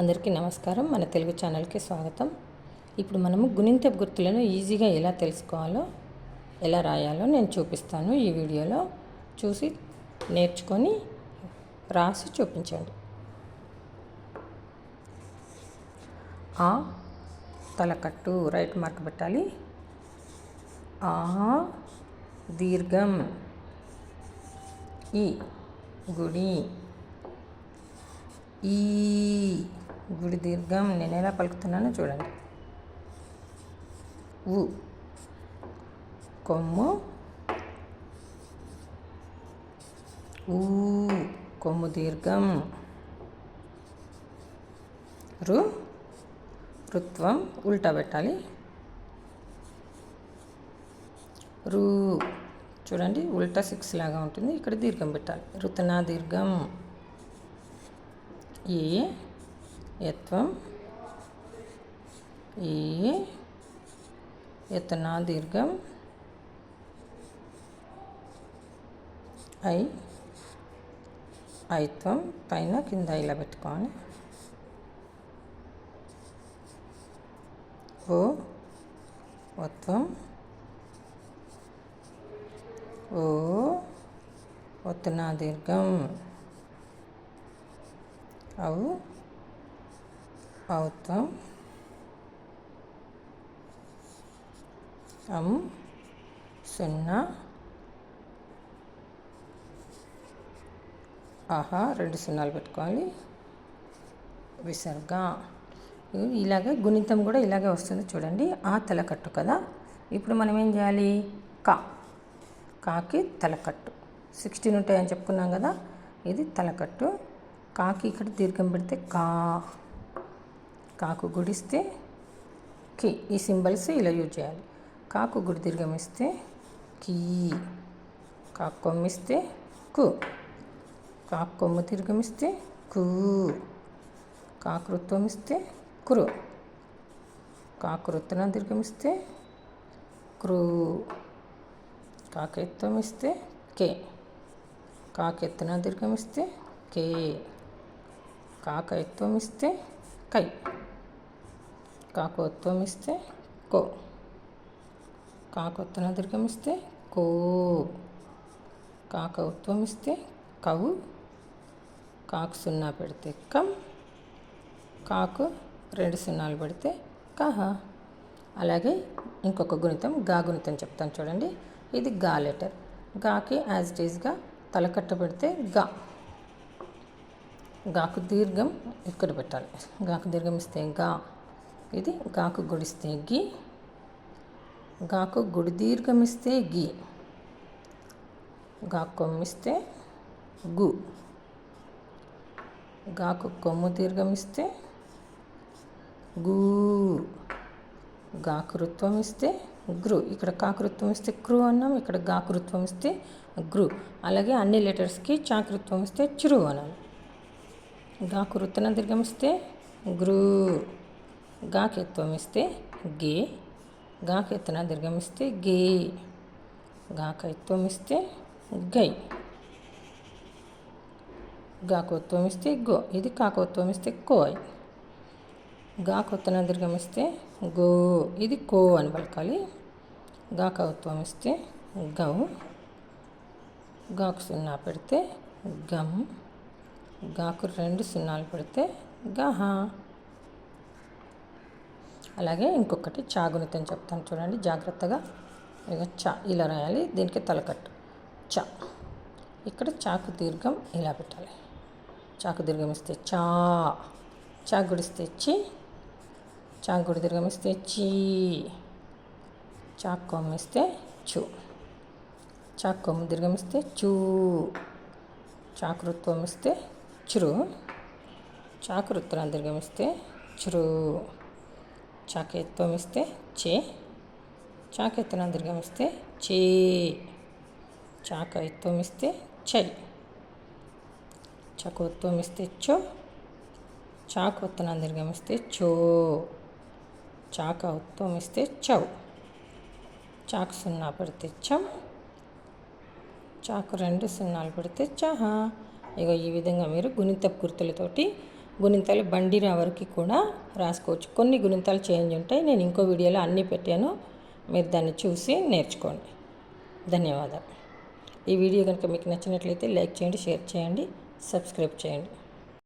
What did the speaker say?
అందరికీ నమస్కారం. మన తెలుగు ఛానల్కి స్వాగతం. ఇప్పుడు మనము గుణింతపు గుర్తులను ఈజీగా ఎలా తెలుసుకోవాలో ఎలా రాయాలో నేను చూపిస్తాను ఈ వీడియోలో. చూసి నేర్చుకొని రాసి చూపించండి. ఆ తలకట్టు రైట్ మార్క్ పెట్టాలి. ఆ దీర్ఘం. ఈ గుడి. ఈ గుడి దీర్ఘం నేను ఎలా పలుకుతున్నానో చూడండి. ఉ కొమ్ము. ఊ. కొమ్ము దీర్ఘం. రు. రుత్వం ఉల్టా పెట్టాలి. రు. చూడండి ఉల్టా సిక్స్ లాగా ఉంటుంది. ఇక్కడ దీర్ఘం పెట్టాలి. రుతనా దీర్ఘం ఏ. యత్వం ఏ యతనా దీర్ఘం ఐ ఐత్వం పైన కింద ఇలా పెట్టుకోవాలి ఓ ఒత్వం ఓ ఒత్తునా దీర్ఘం అవు అవుతాం అం సున్నా ఆహా రెండు సున్నాలు పెట్టుకోవాలి. విసర్గ. ఇలాగే గుణితం కూడా ఇలాగే వస్తుంది చూడండి. ఆ తలకట్టు కదా. ఇప్పుడు మనం ఏం చేయాలి? కా. కాకి తలకట్టు. సిక్స్టీన్ ఉంటాయని చెప్పుకున్నాం కదా. ఇది తలకట్టు. కాకి ఇక్కడ దీర్ఘం పెడితే కా. కాకు గుడిస్తే కి. ఈ సింబల్స్ ఇలా యూజ్ చేయాలి. కాకు గుడి దీర్ఘమిస్తే కీ. కాకు కొమ్మిస్తే కు. కాకు కొమ్ము దీర్ఘమిస్తే కూ. కాకృత్వం ఇస్తే కురు కాకృత్తున దీర్ఘమిస్తే క్రూ కాకెత్వం ఇస్తే కే. కాకెత్తున దీర్ఘమిస్తే కే. కే కాకయత్వం ఇస్తే కై. కాకోత్వం ఇస్తే కో. కాకొత్తున దీర్ఘం ఇస్తే కో. కాక ఇస్తే కవు. కాకు సున్నా పెడితే కం. కాకు రెండు సున్నాలు పెడితే కహ. అలాగే ఇంకొక గుణితం గా గుణితం చెప్తాను చూడండి. ఇది గా లెటర్. గాకి యాజ్ ఇట్ ఈజ్గా తలకట్ట పెడితే గా. గాకు దీర్ఘం ఇక్కడ పెట్టాలి. గాకు దీర్ఘం ఇస్తే గా. ఇది గాకు గుడిస్తే గి గాకు గుడి దీర్ఘం ఇస్తే గి గాకు కొమ్మిస్తే గు గాకు కొమ్ము దీర్ఘం ఇస్తే గాకృత్వం ఇస్తే గ్రు. ఇక్కడ కాకృత్వం ఇస్తే క్రు అన్నాం ఇక్కడ గాకృత్వం ఇస్తే గ్రు. అలాగే అన్ని లెటర్స్కి చాకృత్వం ఇస్తే చిరు అనాలి గాకు రుత్తన దీర్ఘం ఇస్తే గ్రూ. గాకెత్వం ఇస్తే గే గాకెత్తన దీర్ఘం ఇస్తే గే గాకైత్వం ఇస్తే గై గాకోత్వం ఇస్తే గో ఇది కాకోత్వం ఇస్తే కోయ్ గాకొత్తన దీర్ఘమిస్తే గో ఇది కో అని పలకాలి. గాకత్వమిస్తే ఇస్తే గౌ గాకు సున్నా పెడితే గమ్. గాకు రెండు సున్నాలు పెడితే గహా. అలాగే ఇంకొకటి చాగునితం చెప్తాను చూడండి జాగ్రత్తగా. ఇక చా ఇలా రాయాలి. దీనికి తలకట్టు. చా. ఇక్కడ చాకు దీర్ఘం ఇలా పెట్టాలి. చాకు దీర్ఘం ఇస్తే చా. చాకు గుడిస్తే చి. చాకు గుడి దీర్ఘం ఇస్తే చీ. చాకు ఇస్తే చూ. చాకు దీర్ఘం ఇస్తే చూ. చాకృత్వం ఇస్తే చురు. చాకృత్వం దీర్ఘం ఇస్తే చురు. చాకెత్తో ఇస్తే చే చాకెత్తున దీర్ఘం ఇస్తే చే చాకైత్వం ఇస్తే చై చకోత్తో ఇస్తే చో చాకొత్తున దీర్ఘం ఇస్తే చో చాక ఉత్వం ఇస్తే చౌ చాకు సున్నా పెడితే చం చాకు రెండు సున్నాలు పెడితే చహా. ఇక ఈ విధంగా మీరు గుణిత గుర్తులతోటి గుణింతాలు బండిరా వరకు కూడా రాసుకోవచ్చు. కొన్ని గుణింతాలు చేంజ్ ఉంటాయి. నేను ఇంకో వీడియోలో అన్నీ పెట్టాను. మీరు దాన్ని చూసి నేర్చుకోండి. ధన్యవాదాలు. ఈ వీడియో కనుక మీకు నచ్చినట్లయితే లైక్ చేయండి షేర్ చేయండి సబ్స్క్రైబ్ చేయండి.